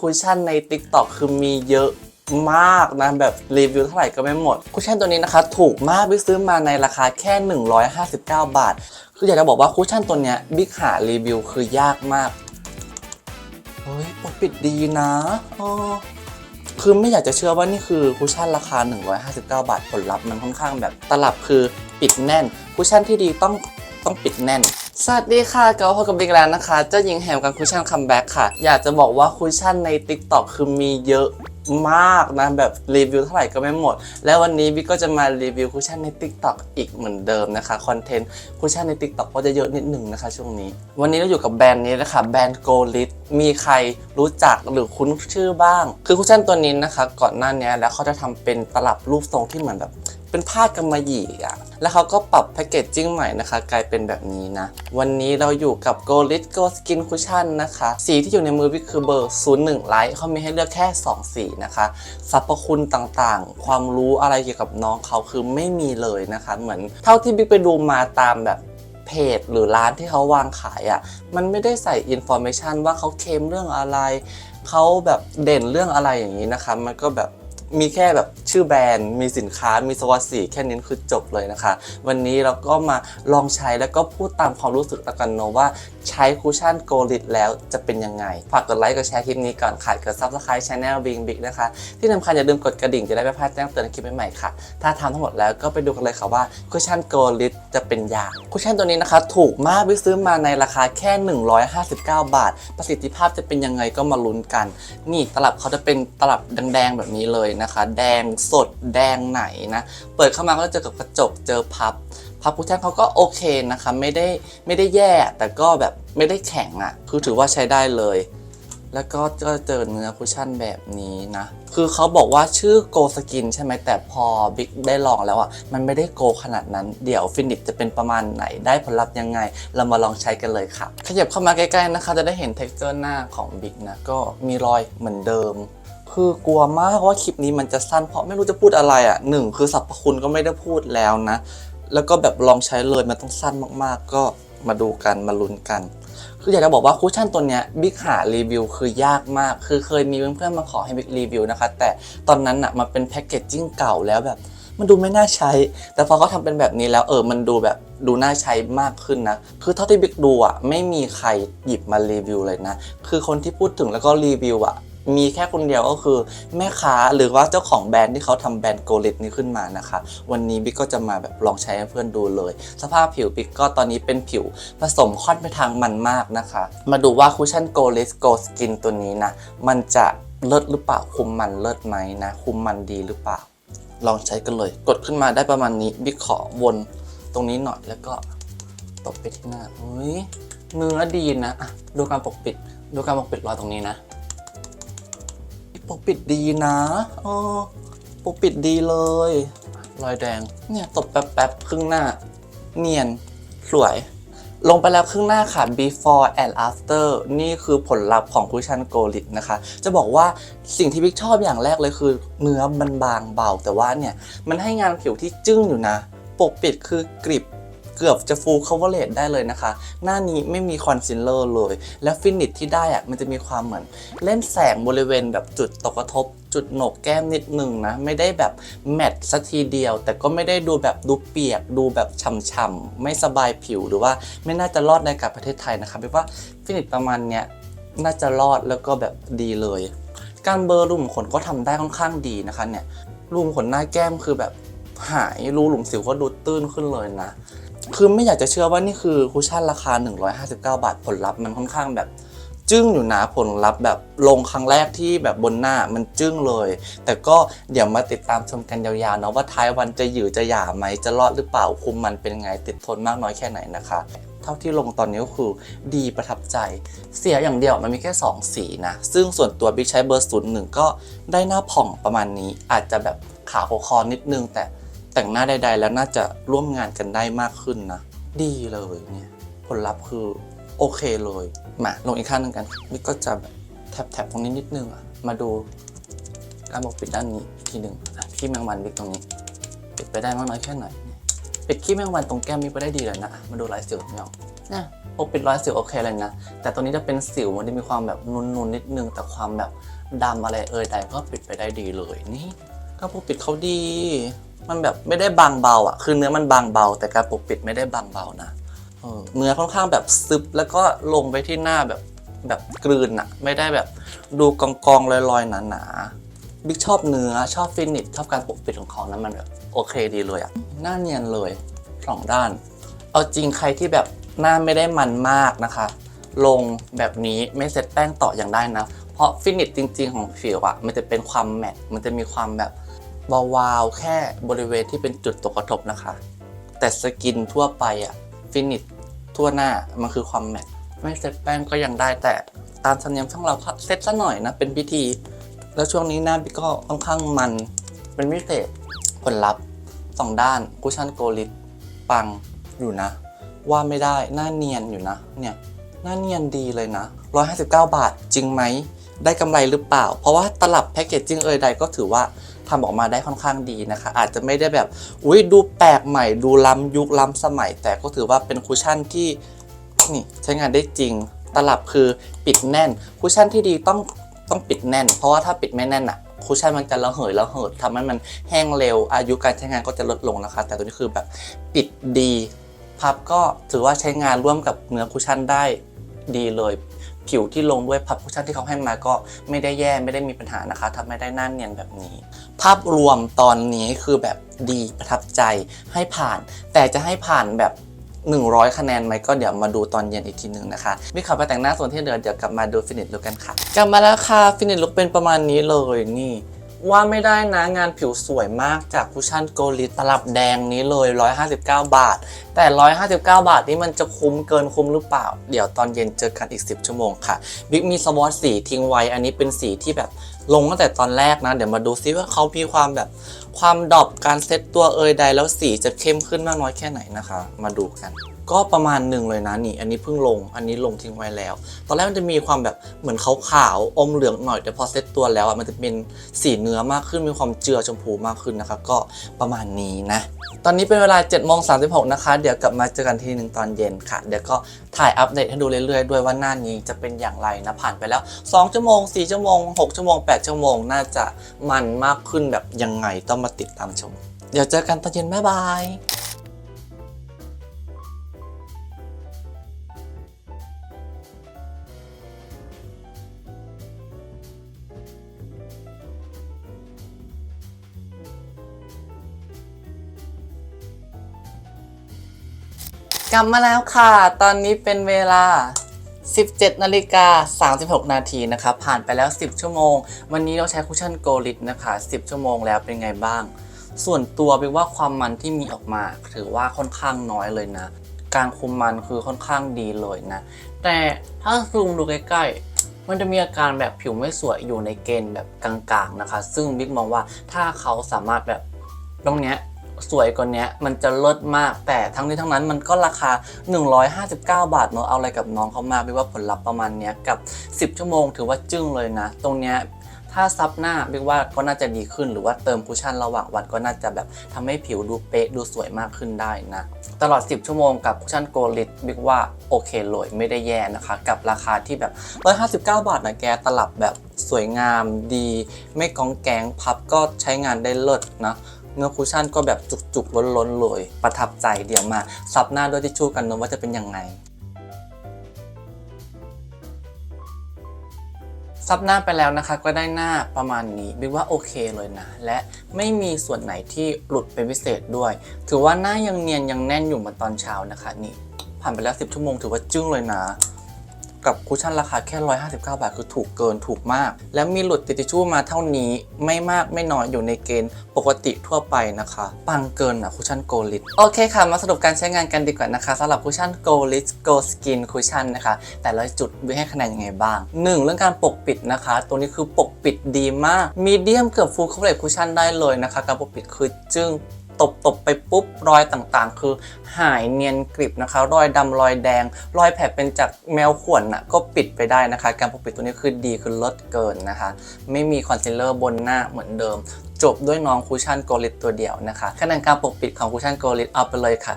คุชชั่นใน TikTok คือมีเยอะมากนะแบบรีวิวเท่าไหร่ก็ไม่หมด คุชชั่นตัวนี้นะคะ ถูกมากบิ๊กซื้อมาในราคาแค่ 159 บาท คืออยากจะบอกว่าคุชชั่นตัวเนี้ยบิ๊กหารีวิวคือยากมากเฮ้ยปกปิดดีนะออคือไม่อยากจะเชื่อว่านี่คือคุชชั่นราคา 159 บาทผลลัพธ์มันค่อนข้างแบบตลับคือปิดแน่น คุชชั่นที่ดีต้องต้องปิดแน่น สวัสดีค่ะก็พบกับบิ๊กแล้วนะคะเจ้าหญิงแหมกับคุชชั่นคัมแบ็กค่ะ อยากจะบอกว่าคุชชั่นใน TikTok คือมีเยอะมากนะแบบรีวิวเท่าไหร่ก็ไม่หมด แล้ววันนี้บิ๊กก็จะมารีวิวคุชชั่นใน TikTok อีกเหมือนเดิมนะคะคอนเทนต์คุชชั่นใน TikTok ก็จะเยอะนิดหนึ่งนะคะช่วงนี้ วันนี้เราอยู่กับแบรนด์นี้นะคะแบรนด์ Go l i t มีใครรู้จักหรือคุ้นชื่อบ้าง คือคุชชั่นตัวนี้นะคะ ก่อนหน้านี้แล้วเขาจะทำเป็นตลับรูปทรงที่เหมือนแบบ เป็นผ้ากำมะหยี่อะ แล้วเขาก็ปรับแพคเกจจิ้งใหม่นะคะ กลายเป็นแบบนี้นะ วันนี้เราอยู่กับ Go l i t Go Skin Cushion นะคะ สีที่อยู่ในมือวิกคือเบอร์ 01 Light เขามีให้เลือกแค่ 2 สีนะคะ สรรพคุณต่างๆ ความรู้อะไรเกี่ยวกับน้องเขาคือไม่มีเลยนะคะ เหมือนเท่าที่บิ๊กไปดูมาตามแบบเพจหรือร้านที่เขาวางขายอะ่ะ มันไม่ได้ใส่อินโฟ a t ชันว่าเขาเคมเรื่องอะไร เขาแบบเด่นเรื่องอะไรอย่างนี้นะคะ มันก็แบบมีแค่แบบ ชื่อแบรนด์ มีสินค้า มีสวัสดีแค่นี้คือจบเลยนะคะ วันนี้เราก็มาลองใช้แล้วก็พูดตามความรู้สึกแล้วกันเนอะว่าใช้คูชั่นโกลิดแล้วจะเป็นยังไง ฝากกดไลค์กดแชร์คลิปนี้ก่อนค่ะกดซับสไครต์ช anel บิงบิ๊กนะคะ ที่สำคัญอย่าลืมกดกระดิ่งจะได้ไม่พลาดแจ้งเตือนคลิปใหม่ๆค่ะ ถ้าทำทั้งหมดแล้วก็ไปดูกันเลยค่ะว่าคุชชั่นโกลิดจะเป็นอย่างคุชชั่นตัวนี้นะคะ ถูกมากบิ๊กซื้อมาในราคาแค่ 159 บาท ประสิทธิภาพจะเป็นยังไงก็มาลุ้นกัน นี่ตลับเขาจะเป็นตลับแดงๆแบบนี้เลยนะคะ แดงสดแดงไหนนะ เปิดเข้ามาก็จะเจอกับกระจกเจอพับ พับคุชชั่นเขาก็โอเคนะคะ ไม่ได้ไม่ได้แย่แต่ก็แบบไม่ได้แข็งอะ่ะ คือถือว่าใช้ได้เลย แล้วก็ก็เจอเนื้อคุชชั่นแบบนี้นะ คือเขาบอกว่าชื่อโกสกินใช่ไหมแต่พอบิ๊กได้ลองแล้วอะ่ะ มันไม่ได้โกขนาดนั้น เดี๋ยวฟินิชจะเป็นประมาณไหนได้ผลลัพธ์ยังไง เรามาลองใช้กันเลยค่ะ ขยับเข้ามาใกล้ๆนะคะ จะได้เห็น t e x t อร์หน้าของบิ๊กนะก็มีรอยเหมือนเดิม คือกลัวมากว่าคลิปนี้มันจะสั้นเพราะไม่รู้จะพูดอะไรอะ่ะหนึ่งคือสรรพคุณก็ไม่ได้พูดแล้วนะ แล้วก็แบบลองใช้เลยมันต้องสั้นมากๆ ก็มาดูกันมาลุ้นกัน คืออยากจะบอกว่าคุชชั่นตัวเนี้ยบิ๊กหารีวิวคือยากมาก คือเคยมีเพื่อนๆมาขอให้บิ๊กรีวิวนะคะ แต่ตอนนั้นอะมันเป็นแพ็กเกจจิ้งเก่าแล้วแบบมันดูไม่น่าใช้ แต่พอเขาทำเป็นแบบนี้แล้วเออ มันดูแบบดูน่าใช้มากขึ้นนะ คือเท่าที่บิ๊กดูอะไม่มีใครหยิบมารีวิวเลยนะ คือคนที่พูดถึงแล้วก็รีวิวอะ มีแค่คนเดียวก็คือแม่ค้าหรือว่าเจ้าของแบรนด์ที่เขาทำแบรนด์โกลิตนี้ขึ้นมานะคะ วันนี้บิ๊กก็จะมาแบบลองใช้ให้เพื่อนดูเลย สภาพผิวบิ๊กก็ตอนนี้เป็นผิวผสมค่อนไปทางมันมากนะคะ มาดูว่าคุชชั่นโกลิสโกสกินตัวนี้นะ มันจะเลิศหรือเปล่าคุมมันเลิศไหมนะ คุมมันดีหรือเปล่า ลองใช้กันเลย กดขึ้นมาได้ประมาณนี้บิ๊กขอวนตรงนี้หน่อยแล้วก็ตบไปที่หน้าเฮ้ยเนื้อดีนะอะดูการปกปิดดูการปกปิดรอยตรงนี้นะ ปกปิดดีนะเออปกปิดดีเลย รอยแดง เนี่ยตบแป๊บๆครึ่งหน้า เนียน สวย ลงไปแล้วครึ่งหน้าค่ะ before and after นี่คือผลลัพธ์ของคุชชั่นโกลิตนะคะ จะบอกว่าสิ่งที่บิ๊กชอบอย่างแรกเลยคือ เนื้อมันบางเบา แต่ว่าเนี่ย มันให้งานผิวที่จึ้งอยู่นะ ปกปิดคือกริบ เกือบจะ full coverage ได้เลยนะคะ หน้านี้ไม่มีคอนซีลเลอร์เลย และฟินิชที่ได้อะมันจะมีความเหมือน เล่นแสงบริเวณแบบจุดตกกระทบ จุดโหนกแก้มนิดนึงนะ ไม่ได้แบบแมทสักทีเดียว แต่ก็ไม่ได้ดูแบบดูเปียก ดูแบบฉ่ำๆไม่สบายผิวหรือว่าไม่น่าจะรอดในกับประเทศไทยนะคะเพราะว่าฟินิชประมาณเนี้ยน่าจะรอดแล้วก็แบบดีเลย การเบลอร์รูขุมขนก็ทำได้ค่อนข้างดีนะคะเนี่ยรูขุมขนหน้าแก้มคือแบบหายรูหลุมสิวก็ดูตื้นขึ้นเลยนะ คือไม่อยากจะเชื่อว่านี่คือคุชชั่นราคา 159 บาทผลลัพธ์มันค่อนข้างแบบ จึ้งอยู่นะผลลัพธ์แบบลงครั้งแรกที่แบบบนหน้ามันจึ้งเลย แต่ก็เดี๋ยวมาติดตามชมกันยาวๆเนาะว่าท้ายวันจะหยือจะหย่าไหมจะรอดหรือเปล่าคุมมันเป็นไงติดทนมากน้อยแค่ไหนนะคะเท่าที่ลงตอนนี้ก็คือดีประทับใจ เสียอย่างเดียวมันมีแค่ 2 สีนะ ซึ่งส่วนตัวบิ๊กใช้เบอร์ศูนย์หนึ่งก็ได้หน้าผ่องประมาณนี้ อาจจะแบบขาโคคอนิดนึงแต่ แต่งหน้าใด ๆ แล้วน่าจะร่วมงานกันได้มากขึ้นนะ ดีเลยเนี่ยผลลัพธ์คือโอเคเลย มาลงอีกข้างหนึงกันบิ๊กก็จะแบบแถบๆตรงนี้นิดนึงอะมาดูการปกปิดด้านนี้อีกทีหนึ่งอะขี้แมงวันบิ๊กตรงนี้ปิดไปได้มากน้อยแค่ไหนเนี่ยปิดขี้แมงวันตรงแก้มบิ๊กไปได้ดีเลยนะอะมาดูลายสิวนี่ออกนะปกปิดรอยสิวโอเคเลยนะ แต่ตัวนี้จะเป็นสิวมันจะมีความแบบนูนๆนิดนึง แต่ความแบบดำอะไรเอ่ยใดก็ปิดไปได้ดีเลยนี่ก็ปกปิดเขาดี มันแบบไม่ได้บางเบาอะ คือเนื้อมันบางเบา แต่การปกปิดไม่ได้บางเบานะเออเนื้อค่อนข้างแบบซึบแล้วก็ลงไปที่หน้าแบบแบบกลืนอะไม่ได้แบบดูกองกองๆลอยๆหนาๆบิ๊กชอบเนื้อชอบฟินิชชอบการปกปิดของเขานะมันแบบโอเคดีเลยอะหน้าเนียนเลยสองด้าน เอาจริงใครที่แบบหน้าไม่ได้มันมากนะคะ ลงแบบนี้ไม่เซ็ตแป้งต่ออย่างได้นะ เพราะฟินิชจริง ๆ ของผิวอะมันจะเป็นความแมตต์มันจะมีความแบบ วาวๆแค่บริเวณที่เป็นจุดตกกระทบนะคะ แต่สกินทั่วไปอะฟินิชทั่วหน้ามันคือความแมตต์ไม่เซ็ตแป้งก็ยังได้แต่ตามธรรมเนียมช่างเราก็เซ็ตซะหน่อยนะเป็นพิธี แล้วช่วงนี้หน้าบิ๊กก็ค่อนข้างมันเป็นพิเศษผลลัพธ์สองด้านคุชชั่นโกลิปปังอยู่นะ ว่าไม่ได้หน้าเนียนอยู่นะเนี่ยหน้าเนียนดีเลยนะ 159 บาทจริงไหมได้กำไรหรือเปล่า เพราะว่าตลับแพคเกจจิ้งเอ่ยใดก็ถือว่า ทำออกมาได้ค่อนข้างดีนะคะ อาจจะไม่ได้แบบอุ้ยดูแปลกใหม่ ดูล้ำยุคล้ำสมัย แต่ก็ถือว่าเป็นคุชชั่นที่นี่ใช้งานได้จริง ตลับคือปิดแน่น คุชชั่นที่ดีต้องต้องปิดแน่น เพราะว่าถ้าปิดไม่แน่นอะคุชชั่นมันจะระเหยระเหิดทำให้มันแห้งเร็ว อายุการใช้งานก็จะลดลงนะคะ แต่ตัวนี้คือแบบปิดดีพับก็ถือว่าใช้งานร่วมกับเนื้อคุชชั่นได้ดีเลย ผิวที่ลงด้วยพับคุชชั่นที่เขาให้มาก็ไม่ได้แย่ไม่ได้มีปัญหานะคะทำให้ได้หน้าเนียนแบบนี้ ภาพรวมตอนนี้คือแบบดีประทับใจให้ผ่าน แต่จะให้ผ่านแบบ 100 คะแนนไหมก็เดี๋ยวมาดูตอนเย็นอีกทีหนึ่งนะคะวิขับไปแต่งหน้าส่วนที่เหลือเดี๋ยวกลับมาดูฟินิชลุกกันค่ะ กลับมาแล้วค่ะฟินิชลุกเป็นประมาณนี้เลยนี่ ว่าไม่ได้นะงานผิวสวยมากจากคุชชั่นโกลิตตลับแดงนี้เลย 159 บาท แต่ 159 บาทนี้มันจะคุ้มเกินคุ้มหรือเปล่า เดี๋ยวตอนเย็นเจอกันอีก 10 ชั่วโมงค่ะบิ๊กมีสวอตสีทิ้งไว้ อันนี้เป็นสีที่แบบลงตั้งแต่ตอนแรกนะ เดี๋ยวมาดูซิว่าเขามีความแบบความดอปการเซตตัวเอยใดแล้วสีจะเข้มขึ้นมากน้อยแค่ไหนนะคะ มาดูกัน ก็ประมาณหนึ่งเลยนะนี่ อันนี้เพิ่งลง อันนี้ลงทิ้งไว้แล้ว ตอนแรกมันจะมีความแบบเหมือนขาวๆอมเหลืองหน่อยแต่พอเซตตัวแล้วอะมันจะเป็นสีเนื้อมากขึ้นมีความเจือชมพูมากขึ้นนะคะก็ประมาณนี้นะ ตอนนี้เป็นเวลา7จ็ดโมงสานะคะ เดี๋ยวกลับมาเจอกันทีหนึ่งตอนเย็นค่ะ เดี๋ยวก็ถ่ายอัปเดตให้ดูเรื่อยๆ ด้วยว่าหน้านี้จะเป็นอย่างไรนะผ่านไปแล้ว 2 ชั่วโมง 4 ชั่วโมง 6 ชั่วโมง 8 ชั่วโมง น่าจะมันมากขึ้นแบบยังไงต้องมาติดตามชม เดี๋ยวเจอกันตอนเย็นบ๊ายบาย กลับมาแล้วค่ะ ตอนนี้เป็นเวลา 17นาฬิกา36 นาทีนะคะ ผ่านไปแล้ว 10 ชั่วโมง วันนี้เราใช้คุชชั่นโกลิดนะคะ 10 ชั่วโมงแล้วเป็นไงบ้าง ส่วนตัวเป็นว่าความมันที่มีออกมา ถือว่าค่อนข้างน้อยเลยนะ การคุมมันคือค่อนข้างดีเลยนะ แต่ถ้าซูมดูใกล้ๆ มันจะมีอาการแบบผิวไม่สวยอยู่ในเกณฑ์แบบกลางๆนะคะ ซึ่งบิ๊กมองว่าถ้าเขาสามารถแบบตรงเนี้ย สวยกว่านี้มันจะเลิศมาก แต่ทั้งนี้ทั้งนั้นมันก็ราคา 159 บาทเนอะเอาอะไรกับน้องเขามาไม่ว่าผลลัพธ์ประมาณเนี้ยกับ 10 ชั่วโมงถือว่าจึ้งเลยนะ ตรงเนี้ยถ้าซับหน้าบิ๊กว่าก็น่าจะดีขึ้นหรือว่าเติมคุชชั่นระหว่างวันก็น่าจะแบบทำให้ผิวดูเป๊ะดูสวยมากขึ้นได้นะ ตลอด 10 ชั่วโมงกับคุชชั่นโกลิดบิ๊กว่าโอเคเลยไม่ได้แย่นะคะ กับราคาที่แบบ 159 บาทนะแกตลับแบบสวยงามดี ไม่กองแกงพับก็ใช้งานได้เลิศนะ เนื้อคุชชั่นก็แบบจุกๆล้นๆเลยประทับใจเดี๋ยวมาซับหน้าด้วยทิชชู่กันนะว่าจะเป็นยังไงซับหน้าไปแล้วนะคะก็ได้หน้าประมาณนี้บิ๊กว่าโอเคเลยนะ และไม่มีส่วนไหนที่หลุดเป็นพิเศษด้วย ถือว่าหน้ายังเนียนยังแน่นอยู่เหมือนตอนเช้านะคะนี่ผ่านไปแล้ว 10 ชั่วโมงถือว่าจึ้งเลยนะ กับคุชชั่นราคาแค่ 159 บาท คือถูกเกินถูกมาก แล้วมีหลุดติดทิชชู่มาเท่านี้ไม่มากไม่น้อยอยู่ในเกณฑ์ปกติทั่วไปนะคะ ปังเกินอะคุชชั่นโกลิดโอเคค่ะ มาสรุปการใช้งานกันดีกว่านะคะสำหรับคุชชั่นโกลิดโกสกินคุชชั่นนะคะ แต่ละจุดวิให้คะแนนยังไงบ้าง 1 เรื่องการปกปิดนะคะ ตัวนี้คือปกปิดดีมากมีเดียมเกือบฟูลคัฟเวอร์คุชชั่นได้เลยนะคะ การปกปิดคือจึ้ง ตบตบไปปุ๊บรอยต่างๆ คือหายเนียนกริบนะคะ รอยดำรอยแดง รอยแผลเป็นจากแมวข่วนน่ะก็ปิดไปได้นะคะ การปกปิดตัวนี้คือดีคือลดเกินนะคะ ไม่มีคอนซีลเลอร์บนหน้าเหมือนเดิม จบด้วยน้องคุชชั่นโกลิตตัวเดียวนะคะคะแนนการปกปิดของคุชชั่นโกลิตเอาไปเลยค่ะ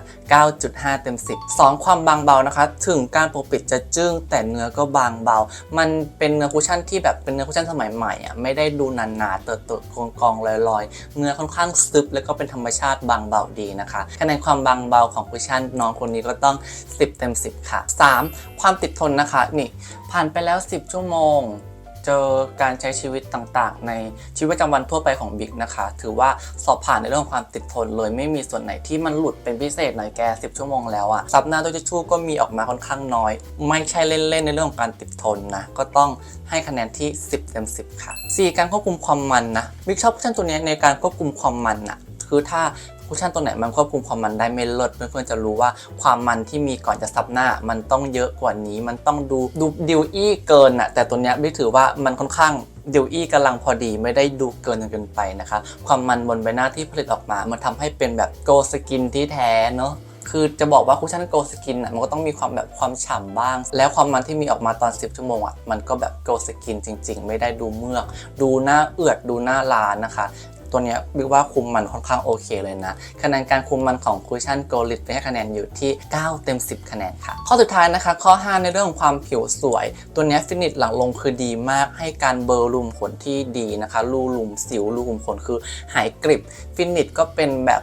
9.5 เต็ม 10 2 ความบางเบานะคะ ถึงการปกปิดจะจึ้งแต่เนื้อก็บางเบา มันเป็นเนื้อคุชชั่นที่แบบเป็นเนื้อคุชชั่นสมัยใหม่อะไม่ได้ดูหนาๆเติร์ๆกองๆลอยๆ เนื้อค่อนข้างซึบแล้วก็เป็นธรรมชาติบางเบาดีนะคะคะแนนความบางเบาของคุชชั่นน้องคนนี้ก็ต้อง 10 เต็ม 10 ค่ะ 3. ความติดทนนะคะนี่ผ่านไปแล้ว 10 ชั่วโมง เจอการใช้ชีวิตต่างๆ ในชีวิตประจำวันทั่วไปของบิ๊กนะคะ ถือว่าสอบผ่านในเรื่องของความติดทนเลยไม่มีส่วนไหนที่มันหลุดเป็นพิเศษหน่อยแก 10 ชั่วโมงแล้วอะซับหน้าตัวทิชชู่ก็มีออกมาค่อนข้างน้อย ไม่ใช่เล่นๆในเรื่องของการติดทนนะ ก็ต้องให้คะแนนที่ 10เต็ม10 ค่ะ 4 การควบคุมความมันนะบิ๊กชอบคุชชั่นตัวนี้ในการควบคุมความมันอะคือถ้า คุชชั่นตัวไหนมันควบคุมความมันได้ไม่เลิศเพื่อนๆจะรู้ว่าความมันที่มีก่อนจะซับหน้า มันต้องเยอะกว่านี้ มันต้องดูดูดิวอี้เกินอะแต่ตัวเนี้ยบิ๊กถือว่ามันค่อนข้างดิวอี้กำลังพอดีไม่ได้ดูเกินจนเกินไปนะคะความมันบนใบหน้าที่ผลิตออกมา มันทำให้เป็นแบบโกสกินที่แท้เนาะคือจะบอกว่าคุชชั่นโกสกินอะมันก็ต้องมีความแบบความฉ่ำบ้าง แล้วความมันที่มีออกมาตอน 10 ชั่วโมงอะมันก็แบบโกสกินจริง ๆ ไม่ได้ดูเมือก ดูหน้าเอือดดูหน้าลานนะคะ ตัวเนี้ยบิ๊กว่าคุมมันค่อนข้างโอเคเลยนะคะแนนการคุมมันของคุชชั่นโกลิตให้คะแนนอยู่ที่ 9 เต็ม 10 คะแนนค่ะ ข้อสุดท้ายนะคะ ข้อ 5 ในเรื่องของความผิวสวย ตัวนี้ฟินิชหลังลงคือดีมากให้การเบลอร์รูมขนที่ดีนะคะรูรูมสิวรูขุมขนคือหายกริบ ฟินิชก็เป็นแบบ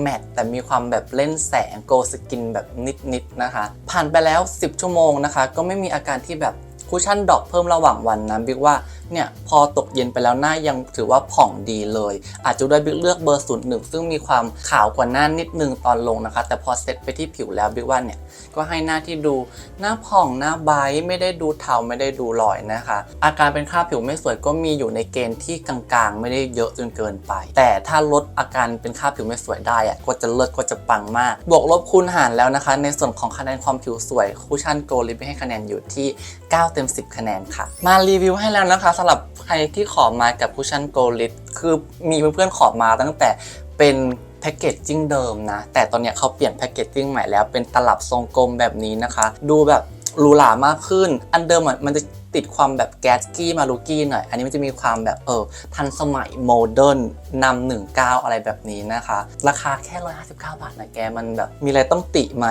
แมตต์แต่มีความแบบเล่นแสงโกสกินแบบนิดๆนะคะ ผ่านไปแล้ว 10 ชั่วโมงนะคะ ก็ไม่มีอาการที่แบบคุชชั่นดรอปเพิ่มระหว่างวันนะบิ๊กว่าเนี่ยพอตกเย็นไปแล้วหน้ายังถือว่าผ่องดีเลย อาจจะด้วยบิ๊กเลือกเบอร์ศูนย์หนึ่งซึ่งมีความขาวกว่าหน้านิดนึงตอนลงนะคะ แต่พอเซตไปที่ผิวแล้วบิ๊กว่าเนี่ยก็ให้หน้าที่ดูหน้าผ่องหน้าไบไม่ได้ดูเทาไม่ได้ดูลอยนะคะ อาการเป็นคราบผิวไม่สวยก็มีอยู่ในเกณฑ์ที่กลางๆ ไม่ได้เยอะจนเกินไป แต่ถ้าลดอาการเป็นคราบผิวไม่สวยได้อะก็จะเลิศก็จะปังมาก บวกลบคูณหารแล้วนะคะ ในส่วนของคะแนนความผิวสวยคูชั่นโกลิปให้คะแนนอยู่ที่ 9 เต็ม 10 คะแนนค่ะ มารีวิวให้แล้วนะคะสำหรับใครที่ขอมากับคูชั่นโกลิปคือมีเพื่อนๆขอมาตั้งแต่เป็นแพคเกจจิ้งเดิมนะ แต่ตอนนี้เขาเปลี่ยนแพคเกจจิ้งใหม่แล้วเป็นตลับทรงกลมแบบนี้นะคะ ดูแบบหรูหรามากขึ้น อันเดิมมันจะติดความแบบแกสกี้มาลูกี้หน่อย อันนี้มันจะมีความแบบเออทันสมัยโมเดิร์นนำหนึ่งเก้าอะไรแบบนี้นะคะ ราคาแค่ 159 บาทนะแกมันแบบมีอะไรต้องติไหม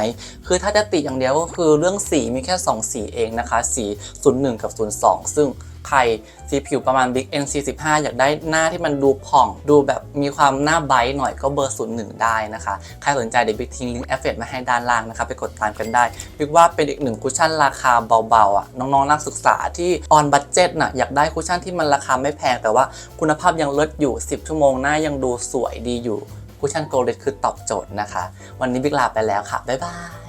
คือถ้าจะติอย่างเดียวก็คือเรื่องสีมีแค่ 2 สีเองนะคะ สี 01 กับ 02 ซึ่ง ใครสีผิวประมาณ Big N 45อยากได้หน้าที่มันดูผ่อง ดูแบบมีความหน้าไบท์หน่อยก็เบอร์ 01 ได้นะคะ ใครสนใจเดี๋ยวบิ๊กทิ้งลิงก์แอฟเฟตมาให้ด้านล่างนะคะ ไปกดตามกันได้บิ๊กว่าเป็นอีกหนึ่งคุชชั่นราคาเบาๆอะน้องๆนักศึกษาที่ออนบัตเจ็ตน่ะอยากได้คุชชั่นที่มันราคาไม่แพงแต่ว่าคุณภาพยังเลิศอยู่ 10 ชั่วโมงหน้ายังดูสวยดีอยู่คุชชั่นโกลเดคือตอบโจทย์นะคะ วันนี้บิ๊กลาไปแล้วค่ะบ๊ายบาย